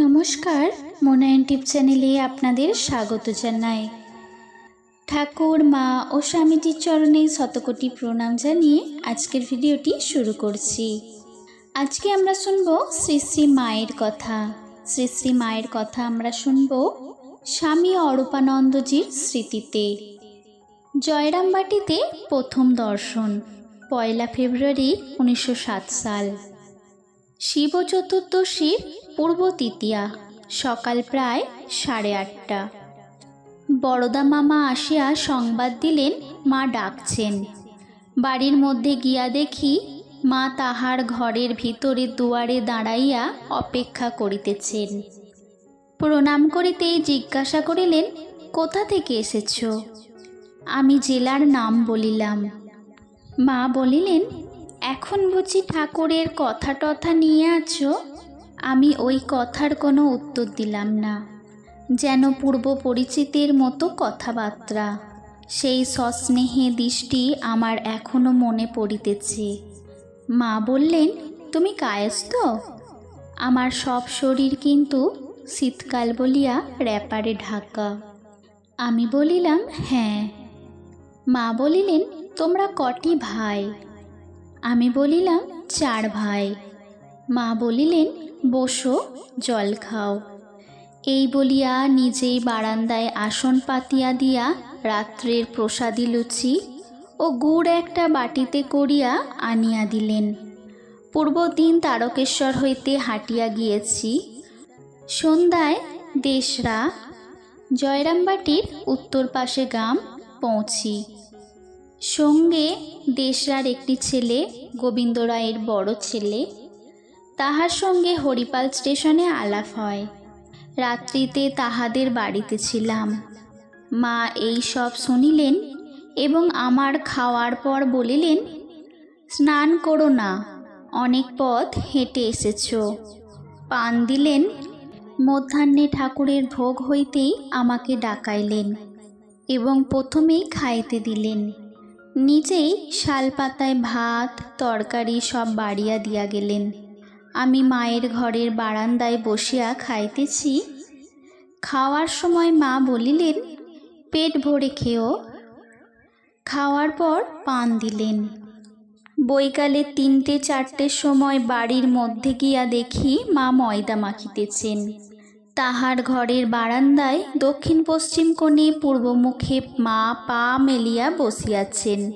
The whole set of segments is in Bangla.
নমস্কার মোনায়ন টিপ চ্যানেলে আপনাদের স্বাগত জানাই। ঠাকুর, মা ও স্বামীজির চরণে শতকোটি প্রণাম জানিয়ে আজকের ভিডিওটি শুরু করছি। আজকে আমরা শুনব শ্রী শ্রী মায়ের কথা। শ্রী শ্রী মায়ের কথা আমরা শুনব স্বামী অরূপানন্দজির স্মৃতিতে। জয়রামবাটিতে প্রথম দর্শন, পয়লা ফেব্রুয়ারি উনিশশো সাত সাল। শিব চতুর্দশীর পূর্ব তৃতীয়া সকাল প্রায় সাড়ে আটটা। বড়দা মামা আসিয়া সংবাদ দিলেন, মা ডাকছেন। বাড়ির মধ্যে গিয়া দেখি, মা তাহার ঘরের ভিতরে দুয়ারে দাঁড়াইয়া অপেক্ষা করিতেছেন। প্রণাম করিতেই জিজ্ঞাসা করিলেন, কোথা থেকে এসেছ? আমি জেলার নাম বলিলাম। মা বলিলেন এখন বুঝি ঠাকুরের কথা টথা নিয়ে আছো? আমি ওই কথার কোনো উত্তর দিলাম না। যেন পূর্ব পরিচিতের মতো কথাবার্তা। সেই সস্নেহে দৃষ্টি আমার এখনও মনে পড়িতেছে। মা বললেন, তুমি কায়স্থ? আমার সব শরীর কিন্তু শীতকাল বলিয়া র্যাপারে ঢাকা। আমি বলিলাম হ্যাঁ। মা বলিলেন, তোমরা কটি ভাই? আমি বলিলাম, চার ভাই। মা বলিলেন, বসো, জল খাও। এই বলিয়া নিজেই বারান্দায় আসন পাতিয়া দিয়া রাত্রের প্রসাদী লুচি ও গুড় একটা বাটিতে করিয়া আনিয়া দিলেন। পূর্বদিন তারকেশ্বর হইতে হাঁটিয়া গিয়েছি। সন্ধ্যায় দেশরা, জয়রামবাটির উত্তর পাশে গ্রাম, পৌঁছি। সঙ্গে দেশরার একটি ছেলে, গোবিন্দ রায়ের বড় ছেলে। তাহার সঙ্গে হরিপাল স্টেশনে আলাপ হয়। রাত্রিতে তাহাদের বাড়িতে ছিলাম। মা এই সব শুনিলেন এবং আমার খাওয়ার পর বলিলেন, স্নান করো না, অনেক পথ হেঁটে এসেছ। পান দিলেন। মধ্যাহ্নে ঠাকুরের ভোগ হইতেই আমাকে ডাকাইলেন এবং প্রথমেই খাইতে দিলেন। নিজেই শালপাতায় ভাত, তরকারি সব বাড়িয়া দিয়া গেলেন। আমি মায়ের ঘরের বারান্দায় বসিয়া খাইতেছি। খাওয়ার সময় মা বলিলেন, পেট ভরে খেও। খাওয়ার পর পান দিলেন। বৈকালে তিনটে চারটের সময় বাড়ির মধ্যে গিয়া দেখি মা ময়দা মাখিতেছেন। তাহার ঘরের বারান্দায় দক্ষিণ পশ্চিম কোণে পূর্বমুখে মা পা মেলিয়া বসিয়াছেন।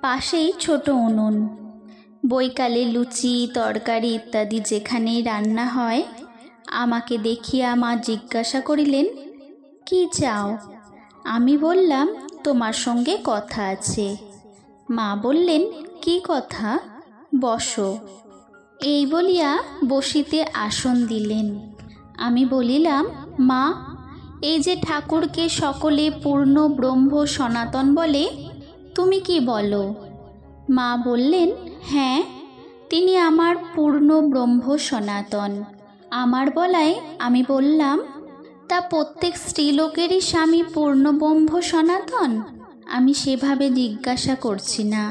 পাশেই ছোট উনুন। বৈকালে লুচি, তরকারি ইত্যাদি যেখানেই রান্না হয়, আমাকে দেখিয়া মা জিজ্ঞাসা করিলেন, কি চাও? আমি বললাম, তোমার সঙ্গে কথা আছে। মা বললেন, কি কথা? বসো। এই বলিয়া বসিতে আসন দিলেন। আমি বলিলাম, মা, এই যে ঠাকুরকে সকলে পূর্ণ ব্রহ্ম সনাতন বলে, তুমি কি বলো? মা বললেন হ্যাঁ তিনি আমার পূর্ণ ব্রহ্ম সনাতন। আমার বলায় আমি বললাম, তা প্রত্যেক স্ত্রীলোকেরই স্বামী পূর্ণ ব্রহ্ম সনাতন? আমি সেভাবে জিজ্ঞাসা করছি না।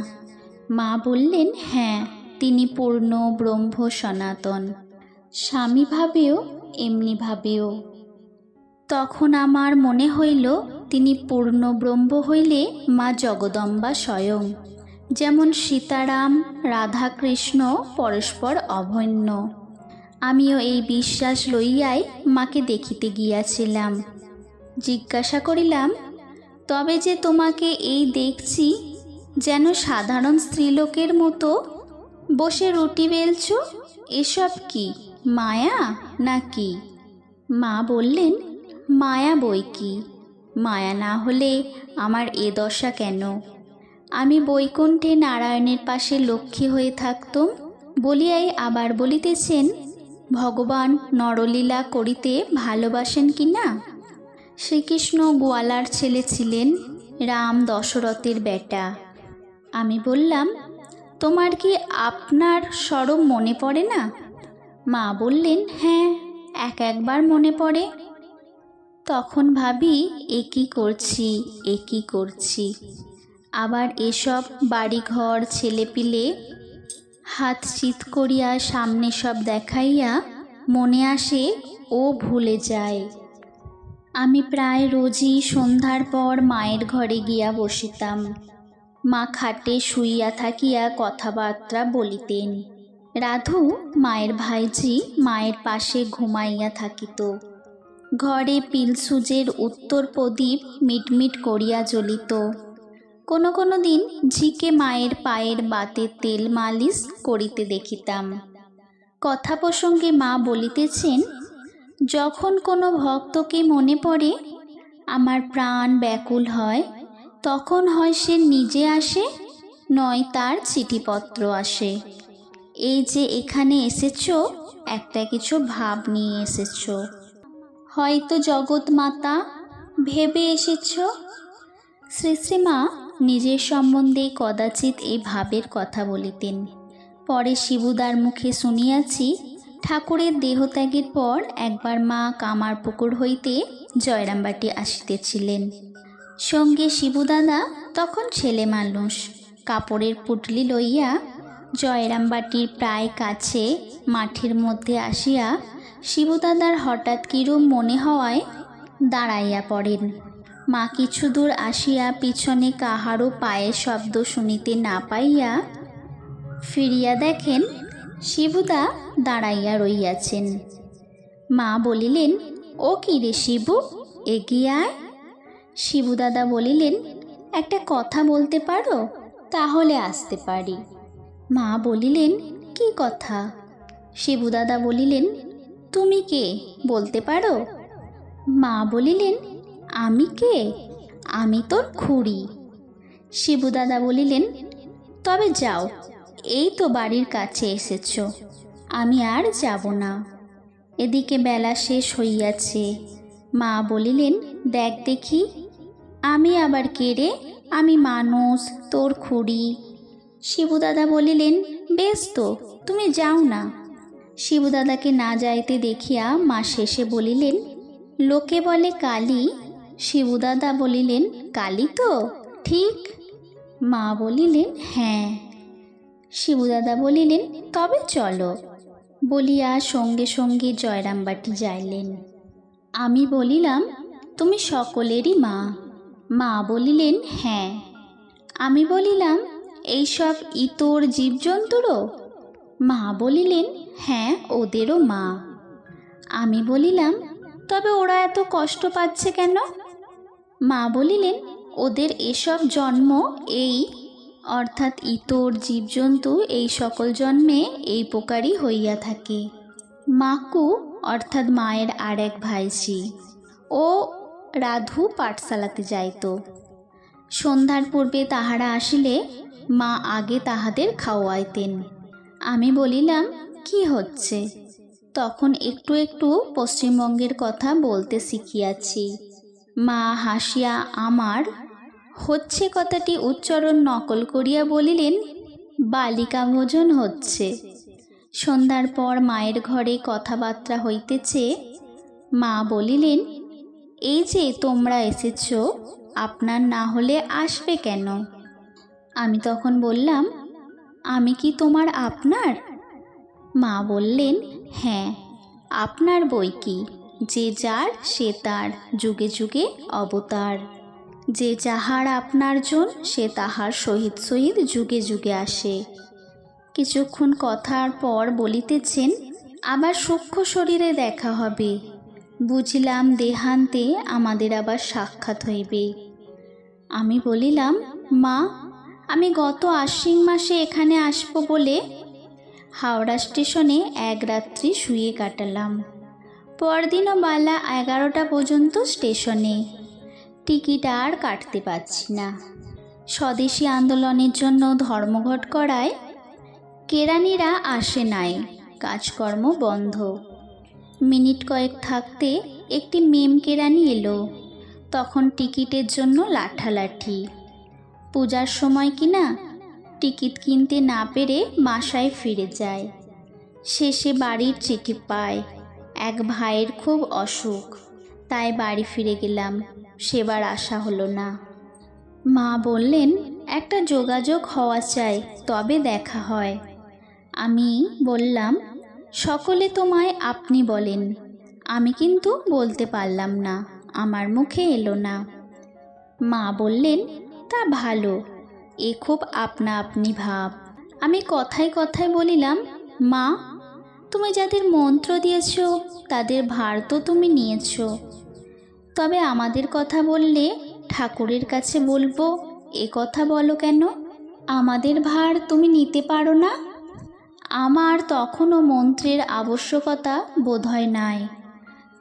মা বললেন হ্যাঁ তিনি পূর্ণ ব্রহ্ম সনাতন। স্বামী ভাবেও এমনি ভাবেও তখন আমার মনে হইল, তিনি পূর্ণ ব্রহ্ম হইলে মা জগদম্বা স্বয়ং। যেমন সীতারাম, রাধাকৃষ্ণ, পরস্পর অভন্য আমিও এই বিশ্বাস লইয়াই মাকে দেখিতে গিয়াছিলাম। জিজ্ঞাসা করিলাম, তবে যে তোমাকে এই দেখছি, যেন সাধারণ স্ত্রীলোকের মতো বসে রুটি বেলছ, এসব কি? মায়া নাকি? মা বললেন, মায়া বই কি? মায়া না হলে আমার এ দশা কেন? আমি বৈকুণ্ঠে নারায়ণের পাশে লক্ষ্মী হয়ে থাকতুম? বলিয়াই আবার বলিতেছেন, ভগবান নরলীলা করিতে ভালোবাসেন কি না? শ্রীকৃষ্ণ গোয়ালার ছেলে ছিলেন রাম দশরথের বেটা। আমি বললাম, তোমার কি আপনার সরব মনে পড়ে না? মা বললেন হ্যাঁ এক একবার মনে পড়ে। তখন ভাবি, এ কী করছি, এ কী করছি? আবার এসব বাড়িঘর, ছেলেপিলে হাত চিত করিয়া সামনে সব দেখাইয়া মনে আসে, ও ভুলে যায়। আমি প্রায় রোজই সন্ধ্যার পর মায়ের ঘরে গিয়া বসিতাম। মা খাটে শুইয়া থাকিয়া কথাবার্তা বলিতেন। রাধু মায়ের ভাইজি মায়ের পাশে ঘুমাইয়া থাকিত। ঘরে পিলসুজের উত্তর প্রদীপ মিটমিট করিয়া জ্বলিত। কোনো কোনো দিন ঝিকে মায়ের পায়ের বাতে তেল মালিশ করিতে দেখিতাম। কথা প্রসঙ্গে মা বলিতেছেন, যখন কোনো ভক্তকে মনে পড়ে আমার প্রাণ ব্যাকুল হয়, তখন হয় সে নিজে আসে, নয় তার চিঠিপত্র আসে। এই যে এখানে এসেছ, একটা কিছু ভাব নিয়ে এসেছ। হয়তো জগৎ মাতা ভেবে এসেছ? শ্রী শ্রীমা নিজের সম্বন্ধে কদাচিৎ এই ভাবের কথা বলিতেন। পরে শিবুদার মুখে শুনিয়াছি, ঠাকুরের দেহত্যাগের পর একবার মা কামার পুকুর হইতে জয়রামবাটি আসিতেছিলেন। সঙ্গে শিবুদাদা তখন ছেলে মানুষ কাপড়ের পুটলি লইয়া জয়রামবাটির প্রায় কাছে মাঠের মধ্যে আসিয়া শিবুদাদার হঠাৎ কিরূপ মনে হওয়ায় দাঁড়াইয়া পড়েন। মা কিছু দূর আসিয়া পিছনে কাহারও পায়ের শব্দ শুনিতে না পাইয়া ফিরিয়া দেখেন শিবুদা দাঁড়াইয়া রইয়াছেন। মা বলিলেন, ও কি রে শিবু, এগিয়ে শিবুদাদা বলিলেন, একটা কথা বলতে পারো, তাহলে আসতে পারি। মা বলিলেন, কি কথা? শিবুদাদা বলিলেন, তুমি কে? বলতে পারো? মা বলিলেন, আমি কে? আমি তোর খুড়ি। শিবুদাদা বলিলেন, তবে যাও, এই তো বাড়ির কাছে এসেছ, আমি আর যাব না। এদিকে বেলা শেষ হইয়াছে। মা বলিলেন, দেখ দেখি, আমি আবার কে রে? আমি মানুষ, তোর খুড়ি। শিবুদাদা বলিলেন, বেশ তো, তুমি যাও না। শিবুদাদাকে না যাইতে দেখিয়া মা শেষে বলিলেন, লোকে বলে কালী? শিবুদাদা বলিলেন, কালী তো, ঠিক। মা বলিলেন হ্যাঁ। শিবুদাদা বলিলেন, তবে চলো। বলিয়া সঙ্গে সঙ্গে জয়রামবাটি যাইলেন। আমি বলিলাম, তুমি সকলেরই মা। মা বলিলেন হ্যাঁ। আমি বলিলাম এইসব ইতর জীবজন্তুরও? মা বলিলেন হ্যাঁ ওদেরও মা। আমি বলিলাম, তবে ওরা এত কষ্ট পাচ্ছে কেন? মা বলিলেন, ওদের এসব জন্ম এই, অর্থাৎ ইতর জীবজন্তু এই সকল জন্মে এই প্রকারই হইয়া থাকে। মাকু, অর্থাৎ মায়ের আর এক ভাইঝি, ও রাধু পাঠশালাতে যাইত। সন্ধ্যার পূর্বে তাহারা আসিলে মা আগে তাহাদের খাওয়াইতেন। আমি বলিলাম, কি হচ্ছে? তখন একটু একটু পশ্চিমবঙ্গের কথা বলতে শিখিয়াছি। মা হাসিয়া আমার, হচ্ছে কথাটি উচ্চারণ নকল করিয়া বলিলেন, বালিকা ভোজন হচ্ছে। সন্ধ্যার পর মায়ের ঘরে কথাবার্তা হইতেছে। মা বলিলেন, এই যে তোমরা এসেছ, আপনার না হলে আসবে কেন? আমি তখন বললাম, আমি কি তোমার আপনার? মা বললেন হ্যাঁ আপনার বই কি? যে যার, সে তার, যুগে যুগে অবতার। যে যাহার আপনার জন, সে তাহার সহিত সহিত যুগে যুগে আসে। কিছুক্ষণ কথার পর বলিতেছেন, আবার সূক্ষ্ম শরীরে দেখা হবে। বুঝিলাম দেহান্তে আমাদের আবার সাক্ষাৎ হইবে। আমি বলিলাম, মা আমি গত আশ্বিন মাসে এখানে আসব বলে হাওড়া স্টেশনে এক রাত্রি শুয়ে কাটালাম। পরদিনও বেলা এগারোটা পর্যন্ত স্টেশনে। টিকিট আর কাটতে পারছি না। স্বদেশি আন্দোলনের জন্য ধর্মঘট করায় কেরানিরা আসে নাই, কাজকর্ম বন্ধ। মিনিট কয়েক থাকতে একটি মেম কেরানি এলো, তখন টিকিটের জন্য লাঠালাঠি। পূজার সময় কি না টিকিট কিনতে না পেরে বাসায় ফিরে যায়। শেষে বাড়ির চিঠি পায়। এক ভাইয়ের খুব অসুখ। তাই বাড়ি ফিরে গেলাম। সেবার আশা হলো না। মা বললেন, একটা যোগাযোগ হওয়া চাই, তবে দেখা হয়। আমি বললাম, সকলে তোমায় আপনি বলেন। আমি কিন্তু বলতে পারলাম না। আমার মুখে এলো না। মা বললেন তা ভালো? এ খুব আপনা আপনি ভাব। আমি কথায় কথায় বলিলাম, মা, তুমি যাদের মন্ত্র দিয়েছ, তাদের ভার তো তুমি নিয়েছ। তবে আমাদের কথা বললে ঠাকুরের কাছে বলব, এ কথা বলো কেন? আমাদের ভার তুমি নিতে পারো না? আমার তখনও মন্ত্রের আবশ্যকতা বোধহয় নাই।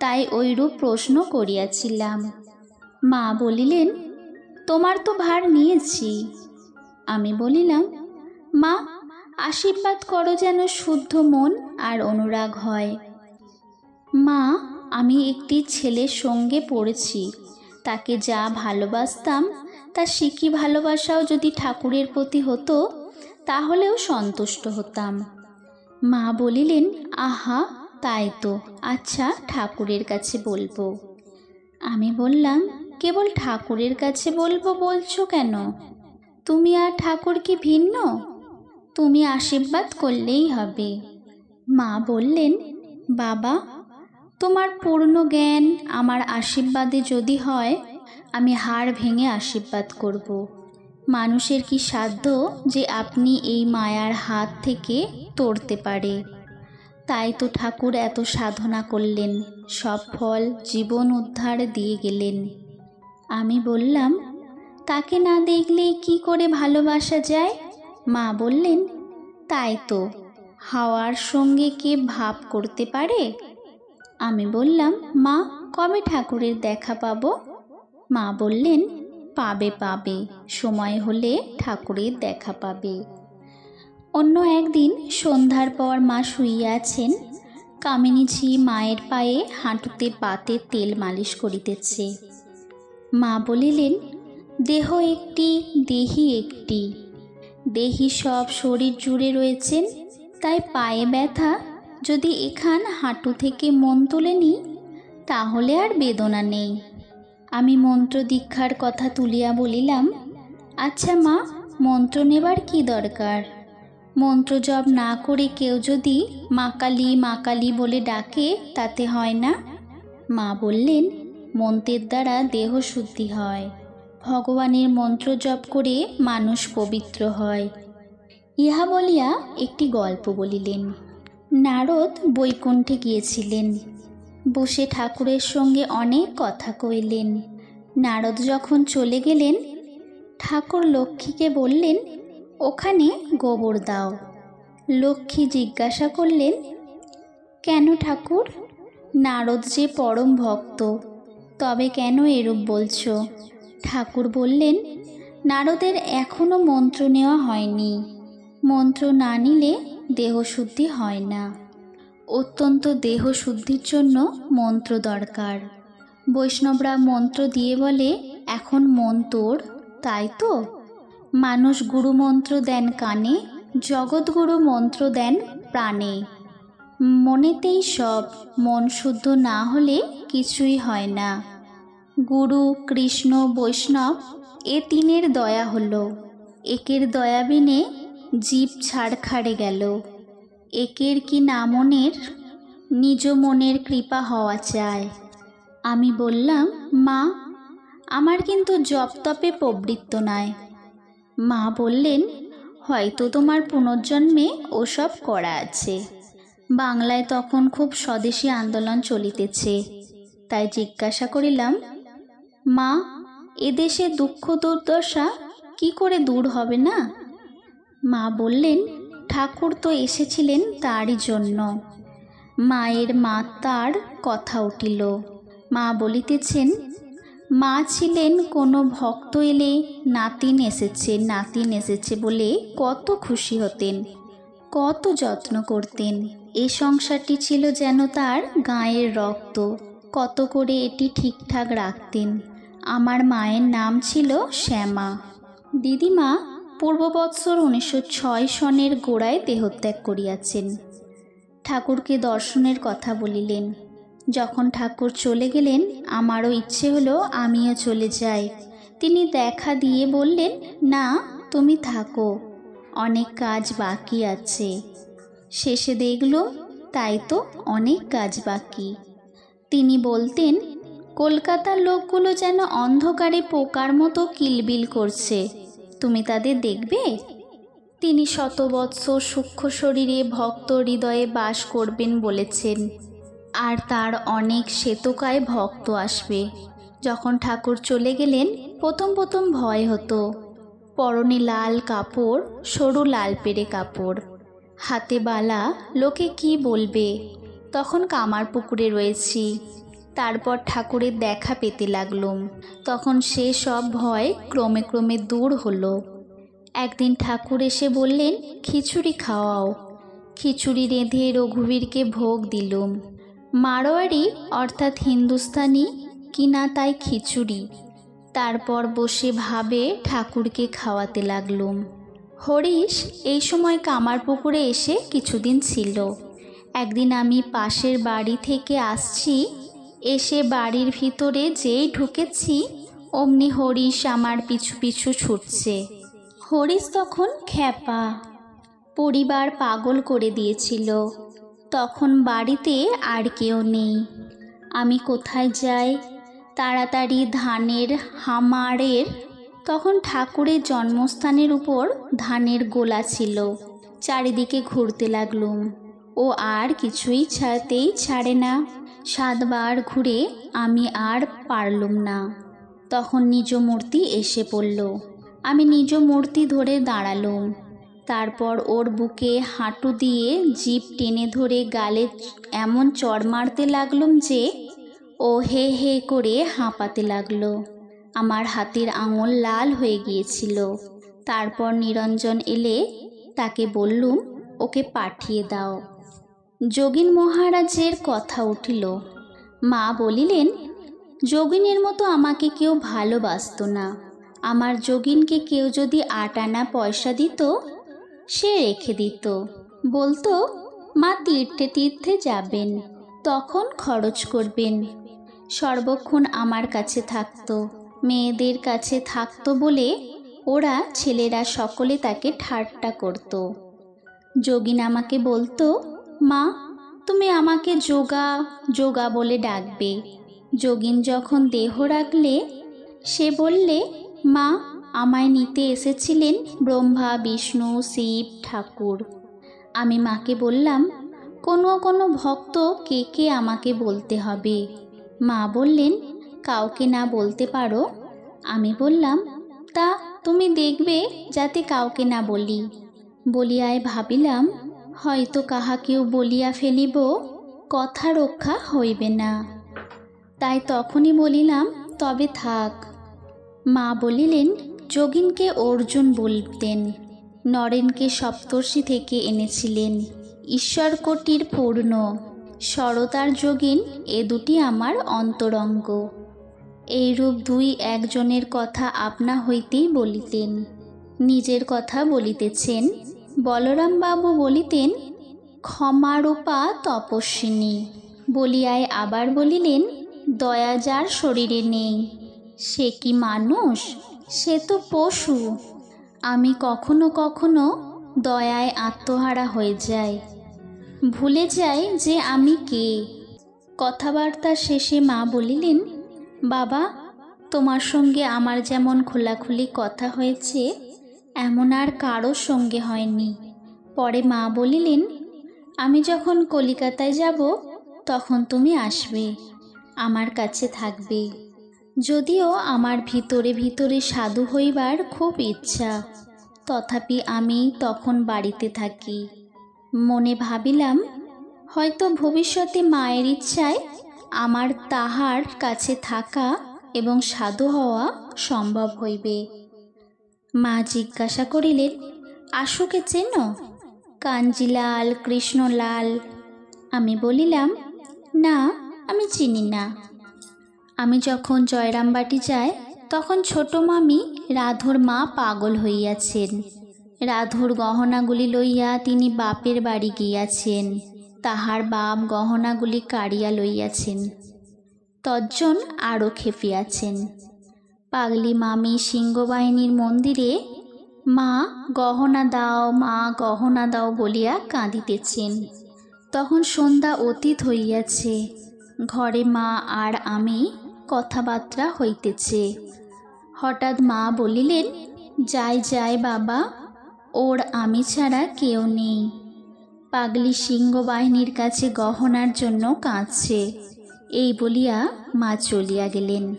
তাই ওইরূপ প্রশ্ন করিয়াছিলাম। মা বলিলেন তোমার তো ভার নিয়েছি। আমি বলিলাম, মা, আশীর্বাদ করো যেন শুদ্ধ মন আর অনুরাগ হয়। মা, আমি একটি ছেলের সঙ্গে পড়েছি। তাকে যা ভালোবাসতাম, তা শিখি ভালোবাসাও যদি ঠাকুরের প্রতি হতো, তাহলেও সন্তুষ্ট হতাম। মা বলিলেন, আহা, তাই তো। আচ্ছা ঠাকুরের কাছে বলব। আমি বললাম কেবল ঠাকুরের কাছে বলব বলছো কেন? তুমি আর ঠাকুর কি ভিন্ন? তুমি আশীর্বাদ করলেই হবে। মা বললেন, বাবা, তোমার পূর্ণ জ্ঞান আমার আশীর্বাদে যদি হয়, আমি হাড় ভেঙে আশীর্বাদ করব। মানুষের কি সাধ্য যে আপনি এই মায়ার হাত থেকে তরতে পারে? তাই তো ঠাকুর এত সাধনা করলেন, সব ফল জীবন উদ্ধার দিয়ে গেলেন। আমি বললাম, তাকে না দেখলে কি করে ভালোবাসা যায়? মা বললেন, তাই তো, হাওয়ার সঙ্গে কে ভাব করতে পারে? আমি বললাম, মা, কবে ঠাকুরের দেখা পাব? মা বললেন, পাবে পাবে, সময় হলে ঠাকুরের দেখা পাবে। অন্য একদিন সন্ধ্যার পর মা শুইয়া আছেন, কামিনীঝি মায়ের পায়ে হাঁটুতে পাতে তেল মালিশ করিতেছে। মা বলিলেন, দেহ একটি দেহি একটি। দেহি সব শরীর জুড়ে রয়েছেন, তাই পায়ে ব্যথা। যদি এখান হাঁটু থেকে মন তুলে নিই, তাহলে আর বেদনা নেই। আমি মন্ত্র দীক্ষার কথা তুলিয়া বলিলাম আচ্ছা মা, মন্ত্র নেবার কি দরকার? মন্ত্র জপ না করে কেউ যদি মাকালি মাকালি বলে ডাকে, তাতে হয় না? মা বললেন মন্ত্রের দ্বারা দেহ শুদ্ধি হয়। ভগবানের মন্ত্র জপ করে মানুষ পবিত্র হয়। ইহা বলিয়া একটি গল্প বলিলেন। নারদ বৈকুণ্ঠে গিয়েছিলেন। বসে ঠাকুরের সঙ্গে অনেক কথা কইলেন। নারদ যখন চলে গেলেন, ঠাকুর লক্ষ্মীকে বললেন, ওখানে গোবর দাও। লক্ষ্মী জিজ্ঞাসা করলেন, কেন ঠাকুর? নারদ যে পরম ভক্ত তবে কেন এরূপ বলছো? ঠাকুর বললেন, নারদের এখনও মন্ত্র নেওয়া হয়নি। মন্ত্র না নিলে দেহশুদ্ধি হয় না। অত্যন্ত দেহ শুদ্ধির জন্য মন্ত্র দরকার। বৈষ্ণবরা মন্ত্র দিয়ে বলে, এখন মন তোর, তাই তো? মানুষ গুরু মন্ত্র দেন কানে, জগৎগুরু মন্ত্র দেন প্রাণে। মনেতেই সব, মন শুদ্ধ না হলে কিছুই হয় না। গুরু, কৃষ্ণ, বৈষ্ণব, এ তিনের দয়া হলো। একের দয়া বিনে জীব ছাড়খাড়ে গেল। একের কি না মনের, নিজ মনের কৃপা হওয়া চায়। আমি বললাম, মা, আমার কিন্তু জপ তপে প্রবৃত্ত নয়। মা বললেন, হয়তো তোমার পুনর্জন্মে ওসব করা আছে। বাংলায় তখন খুব স্বদেশী আন্দোলন চলিতেছে। তাই জিজ্ঞাসা করিলাম, মা এদেশে দুঃখ দুর্দশা কি করে দূর হবে না? মা বললেন, ঠাকুর তো এসেছিলেন তারই জন্য। মায়ের মা তার কথা উঠিল। মা বলিতেছেন, মা ছিলেন কোনো ভক্ত এলে নাতিন এসেছে নাতিন এসেছে বলে কত খুশি হতেন, কত যত্ন করতেন। এ সংসারটি ছিল যেন তার গায়ের রক্ত। কত করে এটি ঠিকঠাক রাখতেন। আমার মায়ের নাম ছিল শ্যামা। দিদিমা পূর্ববৎসর উনিশশো ছয় সনের গোড়ায় দেহত্যাগ করিয়াছেন। ঠাকুরকে দর্শনের কথা বলিলেন। যখন ঠাকুর চলে গেলেন, আমারও ইচ্ছে হলো আমিও চলে যাই। তিনি দেখা দিয়ে বললেন, না, তুমি থাকো। অনেক কাজ বাকি আছে। শেষে দেখল, তাই তো অনেক কাজ বাকি। তিনি বলতেন, কলকাতার লোকগুলো যেন অন্ধকারে পোকার মতো কিলবিল করছে। তুমি তাদের দেখবে? তিনি শত বৎসর সূক্ষ্ম শরীরে ভক্ত হৃদয়ে বাস করবেন বলেছেন। আর তার অনেক শ্বেতকায় ভক্ত আসবে। যখন ঠাকুর চলে গেলেন, প্রথম প্রথম ভয় হতো। পরনে লাল কাপড়, সরু লাল পেরে কাপড়। হাতে বালা, লোকে কি বলবে? তখন কামার পুকুরে রয়েছি। তারপর ঠাকুরের দেখা পেতে লাগলুম। তখন সে সব ভয় ক্রমে ক্রমে দূর হলো। একদিন ঠাকুর এসে বললেন, খিচুড়ি খাওয়াও। খিচুড়ি রেঁধে রঘুবীরকে ভোগ দিলুম। মারোয়ারি, অর্থাৎ হিন্দুস্তানি কিনা তাই খিচুড়ি। তারপর বসে ভাবে ঠাকুরকে খাওয়াতে লাগলুম। হরিশ, এই সময় কামার পুকুরে এসে কিছুদিন ছিল। একদিন আমি পাশের বাড়ি থেকে আসছি, এসে বাড়ির ভিতরে যেই ঢুকেছি, অমনি হরিশ আমার পিছু পিছু ছুটছে। হরিশ তখন খ্যাপা, পরিবার পাগল করে দিয়েছিল। তখন বাড়িতে আর কেউ নেই। আমি কোথায় যাই? তাড়াতাড়ি ধানের হামারের তখন ঠাকুরের জন্মস্থানের উপর ধানের গোলা ছিল। চারিদিকে ঘুরতে লাগলুম। ও আর কিছুই ছাড়তেই ছাড়ে না। সাতবার ঘুরে আমি আর পারলুম না। তখন নিজ মূর্তি এসে পড়ল। আমি নিজ মূর্তি ধরে দাঁড়ালুম। তারপর ওর বুকে হাঁটু দিয়ে জিভ টেনে ধরে গালে এমন চড় মারতে লাগলুম যে ও হে হে করে হাঁপাতে লাগল। আমার হাতের আঙুল লাল হয়ে গিয়েছিল। তারপর নিরঞ্জন এলে তাকে বললুম, ওকে পাঠিয়ে দাও। যোগিন মহারাজের কথা উঠিল। মা বলিলেন, যোগিনের মতো আমাকে কেউ ভালোবাসত না। আমার যোগিনকে কেউ যদি আট আনা পয়সা দিত, সে রেখে দিত। বলতো, মা তীর্থে তীর্থে যাবেন, তখন খরচ করবেন। সর্বক্ষণ আমার কাছে থাকতো। মেয়েদের কাছে থাকতো বলে ওরা ছেলেরা সকলে তাকে ঠাট্টা করত। যোগিন আমাকে বলতো, মা, তুমি আমাকে যোগা যোগা বলে ডাকবে। যোগিন যখন দেহ রাখলে, সে বললে, মা, আমায় নিতে এসেছিলেন ব্রহ্মা, বিষ্ণু, শিব, ঠাকুর। আমি মাকে বললাম, কোনো কোনো ভক্ত কে কে আমাকে বলতে হবে? মা বললেন কাউকে না বলতে পারো? আমি বললাম, তা তুমি দেখবে যাতে কাউকে না বলি। বলিয়ায় ভাবিলাম, হয়তো কাহাকেও বলিয়া ফেলিব, কথা রক্ষা হইবে না। তাই তখনই বলিলাম, তবে থাক। মা বলিলেন, যোগিনকে অর্জুন বলতেন, নরেনকে সপ্তর্ষি থেকে এনেছিলেন, ঈশ্বরকোটির পূর্ণ সরতার যোগিন এ দুটি আমার অন্তরঙ্গ। এইরূপ দুই একজনের কথা আপনা হইতেই বলিতেন। নিজের কথা বলিতেছেন। বলরামবাবু বলিতেন, ক্ষমারূপা তপস্বিনী। বলিয়ায় আবার বলিলেন, দয়া যার শরীরে নেই, সে কি মানুষ? সে তো পশু। আমি কখনো কখনো দয়ায় আত্মহারা হয়ে যাই। ভুলে যাই যে আমি কে। কথাবার্তা শেষে মা বলিলেন বাবা, তোমার সঙ্গে আমার যেমন খোলাখুলি কথা হয়েছে, এমন আর কারোর সঙ্গে হয়নি। পরে মা বলিলেন, আমি যখন কলিকাতায় যাব, তখন তুমি আসবে, আমার কাছে থাকবে। যদিও আমার ভিতরে ভিতরে সাধু হইবার খুব ইচ্ছা, তথাপি আমি তখন বাড়িতে থাকি। মনে ভাবিলাম, হয়তো ভবিষ্যতে মায়ের ইচ্ছায় আমার তাহার কাছে থাকা এবং সাধু হওয়া সম্ভব হইবে। মা জিজ্ঞাসা করিলেন আশুকে চেন? কাঞ্জিলাল, কৃষ্ণলাল। আমি বলিলাম, না, আমি চিনি না। আমি যখন জয়রামবাটি যাই, তখন ছোট মামি রাধুর মা পাগল হইয়াছেন। রাধুর গহনাগুলি লইয়া তিনি বাপের বাড়ি গিয়াছেন। তাহার বাপ গহনাগুলি কাড়িয়া লইয়াছেন। তজ্জন আরও খেপিয়াছেন। পাগলি মামি সিংহবাহিনীর মন্দিরে, মা, গহনা দাও, মা, গহনা দাও বলিয়া কাঁদিতেছেন। তখন সন্ধ্যা অতীত হইয়াছে। ঘরে মা আর আমি কথাবার্তা হইতেছে। হঠাৎ মা বলিলেন, যাই যাই বাবা, ওর আমি ছাড়া কেউ নেই। পাগলি সিংহ বাহিনীর কাছে গহনার জন্য কাঁদছে। এই বলিয়া মা চলিয়া গেলেন।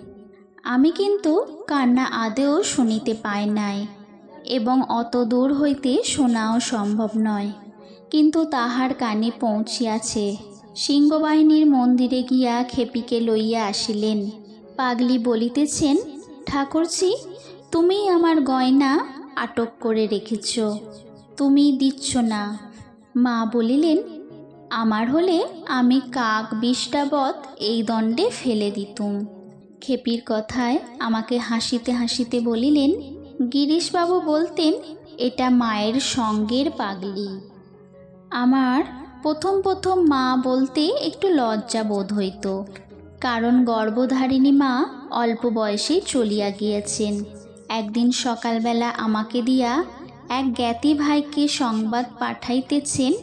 আমি কিন্তু কান্না আদেও শুনিতে পাই নাই এবং অত দূর হইতে শোনাও সম্ভব নয়। কিন্তু তাহার কানে পৌঁছিয়াছে। সিংহবাহিনীর মন্দিরে গিয়া খেপিকে লইয়া আসিলেন। পাগলি বলিতেছেন, ঠাকুরজি, তুমি আমার গয়না আটক করে রেখেছ। তুমি দিচ্ছ না। মা বলিলেন, আমার হলে আমি কাক বিষ্টাবৎ এই দণ্ডে ফেলে দিতুম। খেপির কথায় আমাকে হাসিতে হাসিতে বলিলেন, গিরিশবাবু বলতেন, এটা মায়ের সঙ্গের পাগলি। আমার প্রথম প্রথম মা বলতে একটু লজ্জা বোধ হইত, কারণ গর্ভধারিণী মা অল্প বয়সেই চলিয়া গিয়েছেন। একদিন সকালবেলা আমাকে দিয়া এক জ্ঞাতি ভাইকে সংবাদ পাঠাইতেছেন।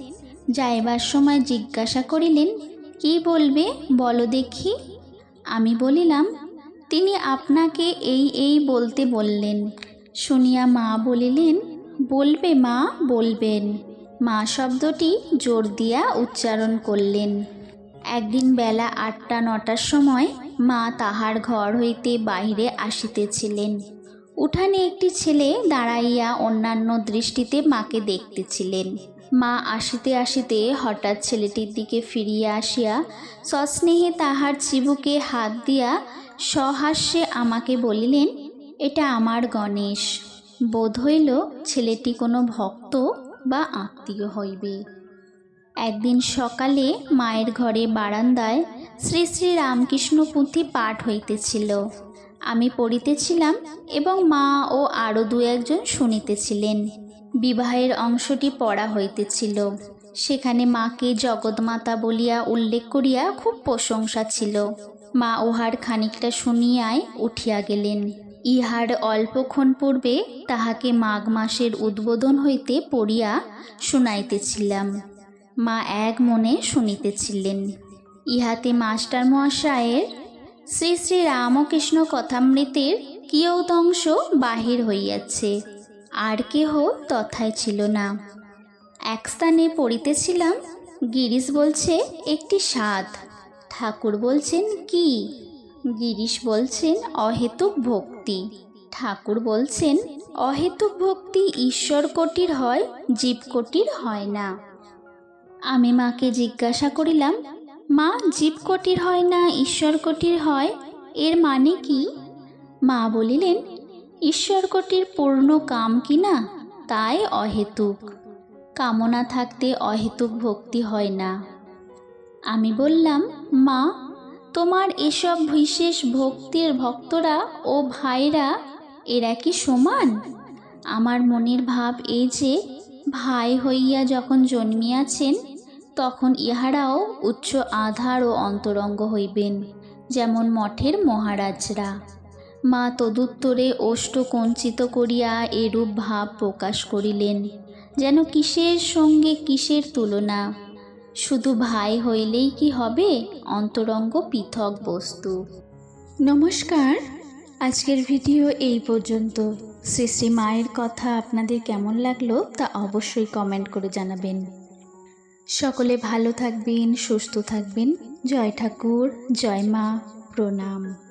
যাইবার সময় জিজ্ঞাসা করিলেন, কি বলবে? বলো দেখি। আমি বলিলাম, তিনি আপনাকে এই এই বলতে বললেন। শুনিয়া মা বলিলেন, বলবে মা, বলবেন। মা শব্দটি জোর দিয়া উচ্চারণ করলেন। একদিন বেলা আটটা নটার সময় মা তাহার ঘর হইতে বাহিরে আসিতেছিলেন। উঠানে একটি ছেলে দাঁড়াইয়া অন্যান্য দৃষ্টিতে মাকে দেখতেছিলেন। মা আসিতে আসিতে হঠাৎ ছেলেটির দিকে ফিরিয়া আসিয়া সস্নেহে তাহার চিবুকে হাত দিয়া সহাস্যে আমাকে বলিলেন, এটা আমার গণেশ। বোধ হইল ছেলেটি কোনো ভক্ত বা আত্মীয় হইবে। একদিন সকালে মায়ের ঘরে বারান্দায় শ্রী শ্রী রামকৃষ্ণ পুঁথি পাঠ হইতেছিল। আমি পড়িতেছিলাম এবং মা ও আরও দু একজন শুনিতেছিলেন। বিবাহের অংশটি পড়া হইতেছিল। সেখানে মাকে জগৎমাতা বলিয়া উল্লেখ করিয়া খুব প্রশংসা ছিল। মা উহার খানিকটা শুনিয়াই উঠিয়া গেলেন। ইহার অল্পক্ষণ পূর্বে তাহাকে মাঘ মাসের উদ্বোধন হইতে পড়িয়া শুনাইতেছিলাম। মা এক মনে শুনিতেছিলেন। ইহাতে মাস্টার মহাশয়ের শ্রী শ্রী রামকৃষ্ণ কথামৃতের কিয়দংশ বাহির হইয়াছে, আর কেহ তথায় ছিল না। এক স্থানে পড়িতেছিলাম, গিরিশ বলছে, একটি স্বাদ ঠাকুর বলছেন, কি? গিরিশ বলছেন, অহেতুক ভক্তি। ঠাকুর বলছেন, অহেতুক ভক্তি ঈশ্বর কোটির হয়, জীব কোটির হয় না। আমি মাকে জিজ্ঞাসা করিলাম মা জীব কোটির হয় না ঈশ্বর কোটির হয়? এর মানে কি? মা বলিলেন, ঈশ্বর কোটির পূর্ণ কাম কি না তাই অহেতুক। কামনা থাকতে অহেতুক ভক্তি হয় না। আমি বললাম, মা, তোমার এসব বিশেষ ভক্তির ভক্তরা ও ভাইরা এরা কি সমান? আমার মনের ভাব এই যে, ভাই হইয়া যখন জন্মিয়াছেন তখন ইহারাও উচ্চ আধার ও অন্তরঙ্গ হইবেন, যেমন মঠের মহারাজরা। মা তদুত্তরে ওষ্ঠ কঞ্চিত করিয়া এরূপ ভাব প্রকাশ করিলেন, যেন কিসের সঙ্গে কিসের তুলনা? শুধু ভাই হইলেই কি হবে? অন্তরঙ্গ পৃথক বস্তু। নমস্কার, আজকের ভিডিও এই পর্যন্ত। শ্রী শ্রী মায়ের কথা আপনাদের কেমন লাগল তা অবশ্যই কমেন্ট করে জানাবেন। সকলে ভালো থাকবেন সুস্থ থাকবেন। জয় ঠাকুর জয় মা প্রণাম।